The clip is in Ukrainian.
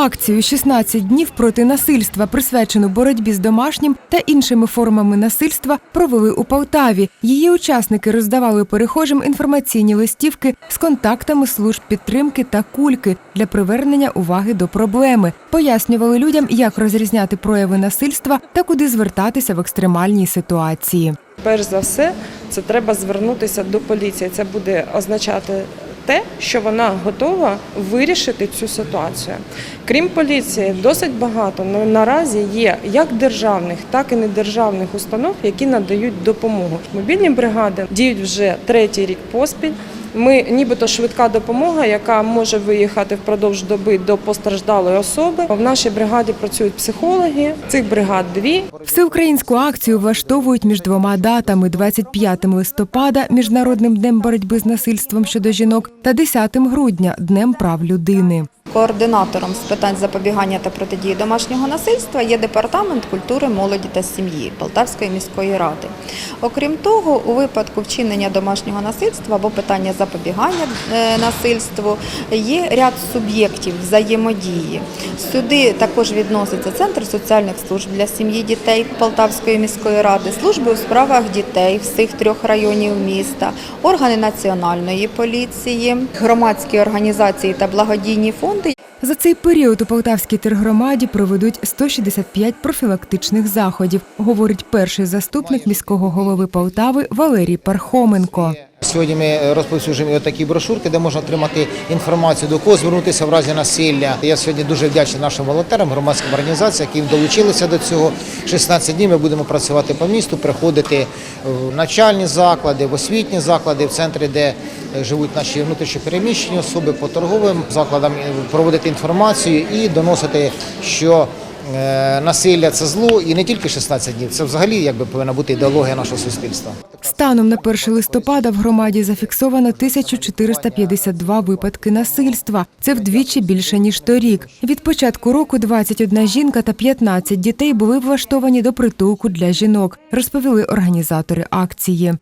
Акцію «16 днів проти насильства, присвячену боротьбі з домашнім та іншими формами насильства, провели у Полтаві. Її учасники роздавали перехожим інформаційні листівки з контактами служб підтримки та кульки для привернення уваги до проблеми. Пояснювали людям, як розрізняти прояви насильства та куди звертатися в екстремальній ситуації. Перш за все, це треба звернутися до поліції. Це буде означати те, що вона готова вирішити цю ситуацію. Крім поліції, досить багато наразі є як державних, так і недержавних установ, які надають допомогу. Мобільні бригади діють вже третій рік поспіль. Ми нібито швидка допомога, яка може виїхати впродовж доби до постраждалої особи. В нашій бригаді працюють психологи. Цих бригад дві. Всеукраїнську акцію влаштовують між двома датами: 25 листопада міжнародним днем боротьби з насильством щодо жінок та 10 грудня днем прав людини. Координатором з питань запобігання та протидії домашнього насильства є департамент культури, молоді та сім'ї Полтавської міської ради. Окрім того, у випадку вчинення домашнього насильства або питання запобігання е, насильству є ряд суб'єктів взаємодії. Сюди також відноситься Центр соціальних служб для сім'ї дітей Полтавської міської ради, служби у справах дітей всіх трьох районів міста, органи національної поліції, громадські організації та благодійні фонди. За цей період у Полтавській тергромаді проведуть 165 профілактичних заходів, говорить перший заступник міського голови Полтави Валерій Пархоменко. Сьогодні ми розповсюджуємо такі брошурки, де можна отримати інформацію, до кого звернутися в разі насилля. Я сьогодні дуже вдячний нашим волонтерам, громадським організаціям, які долучилися до цього. 16 днів ми будемо працювати по місту, приходити в навчальні заклади, в освітні заклади, в центри, де е, живуть наші внутрішньопереміщені особи, по торговим закладам, е, проводити інформацію і доносити, що е, насилля це зло, і не тільки 16 днів, це взагалі якби повинна бути ідеологія нашого суспільства. Станом на 1 листопада в громаді зафіксовано 1452 випадки насильства. Це вдвічі більше ніж торік. Від початку року 21 жінка та 15 дітей були влаштовані до притулку для жінок, розповіли організатори акції.